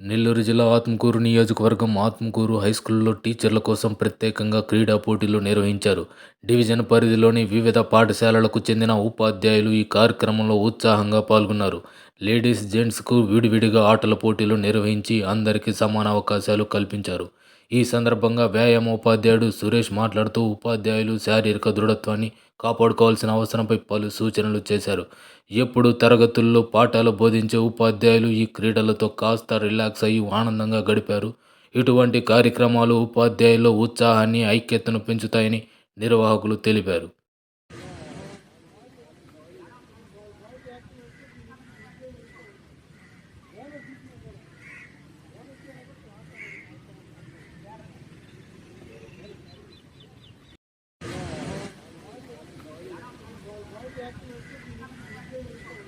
నెల్లూరు జిల్లా ఆత్మకూరు నియోజకవర్గం ఆత్మకూరు హైస్కూల్లో టీచర్ల కోసం ప్రత్యేకంగా క్రీడా పోటీలు నిర్వహించారు. డివిజన్ పరిధిలోని వివిధ పాఠశాలలకు చెందిన ఉపాధ్యాయులు ఈ కార్యక్రమంలో ఉత్సాహంగా పాల్గొన్నారు. లేడీస్ జెంట్స్కు విడివిడిగా ఆటల పోటీలు నిర్వహించి అందరికీ సమాన అవకాశాలు కల్పించారు. ఈ సందర్భంగా వ్యాయామోపాధ్యాయుడు సురేష్ మాట్లాడుతూ ఉపాధ్యాయులు శారీరక దృఢత్వాన్ని కాపాడుకోవాల్సిన అవసరంపై పలు సూచనలు చేశారు. ఎప్పుడు తరగతుల్లో పాఠాలు బోధించే ఉపాధ్యాయులు ఈ క్రీడలతో కాస్త రిలాక్స్ అయ్యి ఆనందంగా గడిపారు. ఇటువంటి కార్యక్రమాలు ఉపాధ్యాయుల్లో ఉత్సాహాన్ని ఐక్యతను పెంచుతాయని నిర్వాహకులు తెలిపారు. Thank you.